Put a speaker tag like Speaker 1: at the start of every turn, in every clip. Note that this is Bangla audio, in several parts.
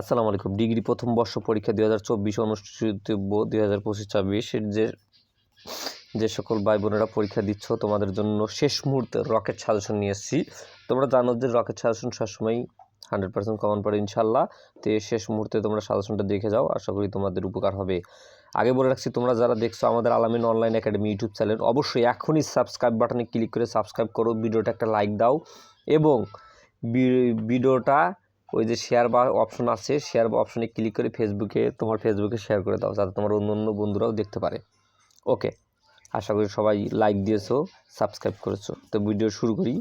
Speaker 1: আসসালামু আলাইকুম। ডিগ্রি প্রথম বর্ষ পরীক্ষা দুই হাজার চব্বিশ অনুষ্ঠিতব্য দুই হাজার পঁচিশ ছাব্বিশের যে যে সকল ভাই বোনেরা পরীক্ষা দিচ্ছ, তোমাদের জন্য শেষ মুহূর্তে রকেট সাজেশন নিয়ে এসেছি। তোমরা জানো যে, রকেট সাজেশন সবসময় হান্ড্রেড পার্সেন্ট কমন পড়ে ইনশাল্লাহ তো শেষ মুহূর্তে তোমরা সাজেশনটা দেখে যাও, আশা করি তোমাদের উপকার হবে। আগে বলে রাখছি, তোমরা যারা দেখছ আমাদের আলামিন অনলাইন একাডেমি ইউটিউব চ্যানেল অবশ্যই এখনই সাবস্ক্রাইব বাটনে ক্লিক করে সাবস্ক্রাইব করো, ভিডিওটা একটা লাইক দাও এবং ভিডিওটা ওই যে শেয়ার বা অপশন আছে শেয়ার বা অপশনে ক্লিক করে ফেসবুকে তোমার ফেসবুকে শেয়ার করে দাও, যাতে তোমার অন্য অন্য বন্ধুরাও দেখতে পারে। ওকে আশা করি সবাই লাইক দিয়েছ সাবস্ক্রাইব করেছ। তো ভিডিও শুরু করি।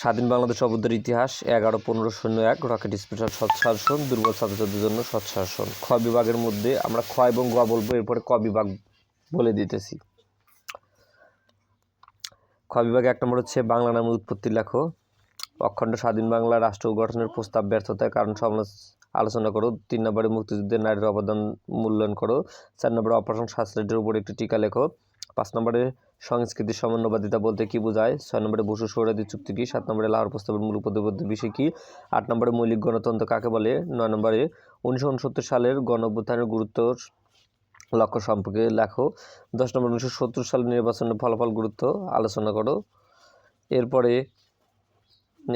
Speaker 1: স্বাধীন বাংলাদেশ অবুদ্ধের ইতিহাস, এগারো, পনেরো, শূন্য, এক রকেট স্পেশাল সৎশাসন দুর্বল ছাত্রছাত্রীদের জন্য সৎশাসন খ বিভাগের মধ্যে আমরা খ এবং গ বলব, এরপরে ক বিভাগ বলে দিতেছি। খ বিভাগে এক নম্বর হচ্ছে বাংলা নামের উৎপত্তি লেখো। অখণ্ড স্বাধীন বাংলা রাষ্ট্র গঠনের প্রস্তাব ব্যর্থতার কারণ আলোচনা করো। তিন নম্বরে মুক্তিযুদ্ধে নারীর অবদান মূল্যায়ন করো। চার নম্বরে অপারেশন শাস্ত্রের উপর একটি টিকা লেখো। পাঁচ নম্বরে সংস্কৃতির সমন্বয়বাদিতা বলতে কি বোঝায়? ছয় নম্বরে বসু সৌরাদি চুক্তি কি? সাত নম্বরে লাহোর প্রস্তাবের মূল উপদ্রবদ্ধ বিষয় কি? আট নম্বরে মৌলিক গণতন্ত্র কাকে বলে? নয় নম্বরে উনিশশো উনসত্তর সালের গণ গুরুত্ব লক্ষ্য সম্পর্কে লেখো। দশ নম্বর উনিশশো সত্তর সালের নির্বাচনের ফলাফল গুরুত্ব আলোচনা করো। এরপরে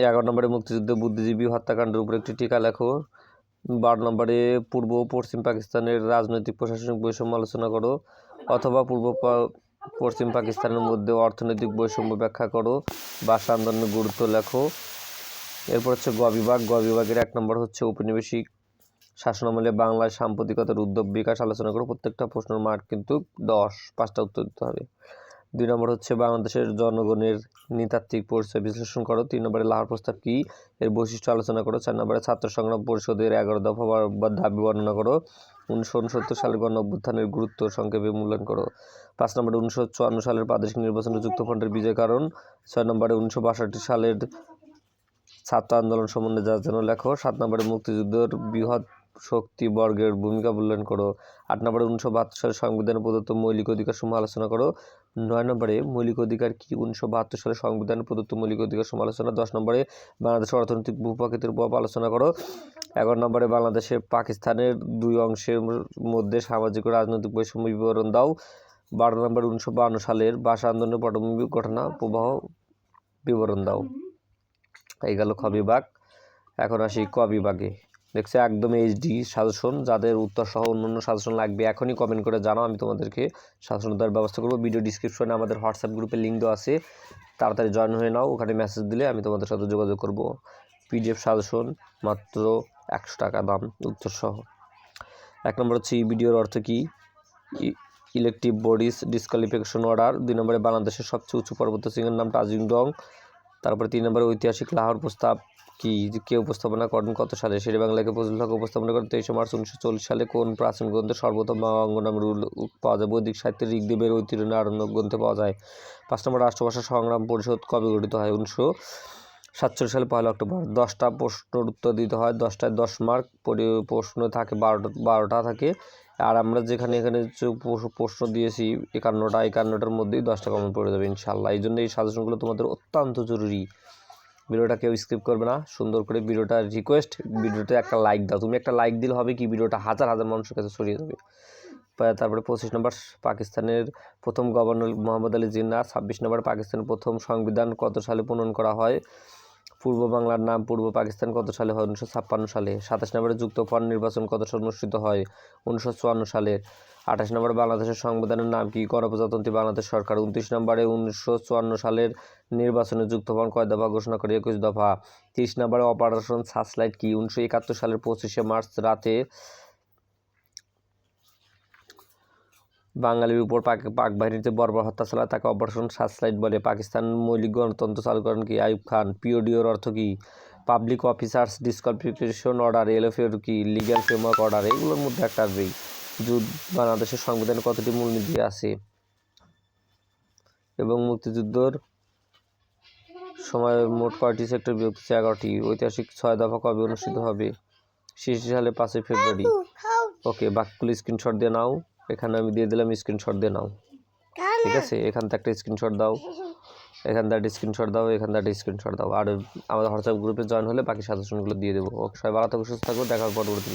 Speaker 1: এগারো নম্বরে মুক্তিযুদ্ধ, বুদ্ধিজীবী হত্যাকাণ্ডের উপর একটি টিকা লেখো। বারো নম্বরে পূর্ব পশ্চিম পাকিস্তানের রাজনৈতিক, প্রশাসনিক বৈষম্য আলোচনা করো অথবা পূর্ব পশ্চিম পাকিস্তানের মধ্যে অর্থনৈতিক বৈষম্য ব্যাখ্যা করো। ভাষা আন্দোলনের গুরুত্ব লেখো। এরপর হচ্ছে গ বিভাগ। গ বিভাগের এক নম্বর হচ্ছে ঔপনিবেশিক শাসনামলে বাংলায় সাম্প্রতিকতার উদ্যোগ বিকাশ আলোচনা করো। প্রত্যেকটা প্রশ্নের মার্ক কিন্তু দশ, পাঁচটা উত্তর দিতে হবে। দুই নম্বর হচ্ছে বাংলাদেশের জনগণের নৃতাত্ত্বিক পরিচয় বিশ্লেষণ করো। তিন নম্বরে লাহার প্রস্তাব কী? এর বৈশিষ্ট্য আলোচনা করো। চার নম্বরে ছাত্র সংগ্রাম পরিষদের এগারো দফা বা- দাবি বর্ণনা করো। উনিশশো উনসত্তর সালের গণ অভ্যুত্থানের গুরুত্ব সংক্ষেপে মূল্যায়ন করো। পাঁচ নম্বরে উনিশশো চুয়ান্ন সালের প্রাদেশিক নির্বাচনে যুক্তফ্রন্টের বিজয় কারণ। ছয় নম্বরে উনিশশো বাষট্টি সালের ছাত্র আন্দোলন সম্বন্ধে যা যেন লেখো। সাত নম্বরে মুক্তিযুদ্ধের বৃহৎ শক্তি বর্গের ভূমিকা মূল্যায়ন করো। আট নম্বরে উনিশশো বাহাত্তর সালের সংবিধানে প্রদত্ত মৌলিক অধিকার সমূহ আলোচনা করো। নয় নম্বরে মৌলিক অধিকার কি? উনিশশো বাহাত্তর সালে সংবিধানে প্রদত্ত মৌলিক অধিকার সমূহ আলোচনা। দশ নম্বরে বাংলাদেশের অর্থনৈতিক ভূপ্রাকৃতির প্রভাব আলোচনা করো। এগারো নম্বরে বাংলাদেশে পাকিস্তানের দুই অংশের মধ্যে সামাজিক ও রাজনৈতিক বৈষম্য বিবরণ দাও। বারো নম্বর উনিশশো বাহান্ন সালের ভাষা আন্দোলনের পটভূমি ঘটনা প্রবাহ বিবরণ দাও। এই গেল খ এখন আসি ক বিভাগে। দেখছ একদম এইচডি সাজেশন, যাদের উত্তর সহ অন্যান্য সাজেশন লাগবে এখনই কমেন্ট করে জানাও, আমি তোমাদেরকে সাজেশন দেওয়ার ব্যবস্থা করব। ভিডিও ডিসক্রিপশনে আমাদের হোয়াটসঅ্যাপ গ্রুপে লিঙ্ক দেওয়া আছে, তাড়াতাড়ি জয়েন হয়ে নাও, ওখানে মেসেজ দিলে আমি তোমাদের সাথে যোগাযোগ করব। পিডিএফ সাজেশন, মাত্র একশো টাকা দাম, উত্তর সহ। এক নম্বর হচ্ছে এই ভিডিওর অর্থ কি? ইলেকট্রিক বডিস ডিসকোয়ালিফিকেশন অর্ডার দুই নম্বরে বাংলাদেশের সবচেয়ে উঁচু পর্বত সিংহের নাম টাজিংডং তারপরে তিন নম্বরে ঐতিহাসিক লাহোর প্রস্তাব, কি, কে উপস্থাপনা করেন, কত সালে? শেরে বাংলাকে প্রচলিত উপস্থাপনা করেন তেইশে মার্চ উনিশশো চল্লিশ সালে। কোন প্রাচীন গ্রন্থে সর্বপ্রথম অঙ্গ নামের উল্লেখ পাওয়া যায় বৈদিক সাহিত্যের ঋগ্দেবের ঐতিহ্য আরণ্য গ্রন্থে পাওয়া যায়? পাঁচ নম্বর রাষ্ট্রভাষা সংগ্রাম পরিষদ কবে গঠিত হয়? উনিশশো সাতচল্লিশ সালে পয়লা অক্টোবর। দশটা প্রশ্নের উত্তর দিতে হয়। দশটায় দশ মার্ক পরি, প্রশ্ন থাকে, বারোটা বারোটা থাকে। আর আমরা যেখানে এখানে প্রশ্ন- দিয়েছি, একান্নটা, একান্নটার মধ্যেই দশটা কমন পড়ে যাবে ইনশাল্লাহ এই জন্য এই সাজেশনগুলো তোমাদের অত্যন্ত জরুরি। ভিডিওটা কেউ স্কিপ করবে না। সুন্দর করে ভিডিওটা রিকোয়েস্ট ভিডিওতে একটা লাইক দাও। তুমি একটা লাইক দিলে হবে কি? ভিডিওটা হাজার হাজার মানুষের কাছে ছড়িয়ে যাবে। তারপরে পঁচিশ নম্বর পাকিস্তানের প্রথম গভর্নর মোহাম্মদ আলী জিন্না ছাব্বিশ নম্বর পাকিস্তানের প্রথম সংবিধান কত সালে প্রণয়ন করা হয়? পূর্ব বাংলার নাম পূর্ব পাকিস্তান কত সালে হয়? উনিশশো ছাপ্পান্ন সালে। সাতাশ নম্বরে যুক্ত ফ্রন্ট নির্বাচন কত সালে অনুষ্ঠিত হয়? উনিশশো চুয়ান্ন সালে। আঠাশ নম্বরে বাংলাদেশের সংবিধানের নাম কি? গণপ্রজাতন্ত্রী বাংলাদেশ সরকার। উনত্রিশ নম্বরে উনিশশো চুয়ান্ন সালের নির্বাচনে যুক্ত যুক্তফ্রন্ট কয় দফা ঘোষণা করে? একুশ দফা। তিরিশ নম্বরে অপারেশন সার্চলাইট কি? উনিশশো একাত্তর সালের পঁচিশে মার্চ রাতে বাঙালির উপর পাক পাক বাহিনীতে বর্বর হত্যা চালায় তাকে অপারেশন সার্চলাইট বলে পাকিস্তান মৌলিক গণতন্ত্র চালু করেন কি আইয়ুব খান? পিওডিওর অর্থ কি? পাবলিক অফিসার্স ডিসকোয়ালিফিকেশন অর্ডার এলএফএর কি লিগ্যাল ফ্রেমওয়ার্ক অর্ডার? এগুলোর মধ্যে একটা আসবেই যুদ্ধ বাংলাদেশের সংবিধানে কতটি মূলনীতি আছে? এবং মুক্তিযুদ্ধর সময় মোট কয়টি সেক্টর বিভক্ত হচ্ছে এগারোটি। ঐতিহাসিক ছয় দফা কবে অনুষ্ঠিত হবে? শেষ সালে পাঁচই ফেব্রুয়ারি। ওকে বাকিগুলো স্ক্রিনশট দিয়ে নাও। এখানে আমি দিয়ে দিলাম স্ক্রিনশট দিয়ে নাও। ঠিক আছে? এখান থেকে একটা স্ক্রিনশট দাও। এখান থেকে স্ক্রিনশট দাও, এখান থেকে স্ক্রিনশট দাও। আর আমাদের হোয়াটসঅ্যাপ গ্রুপে জয়েন হলে বাকি সাজেশনগুলো দিয়ে দেবো। সবাই ভালো থাকো, সুস্থ থাকো, দেখা হবে পরবর্তী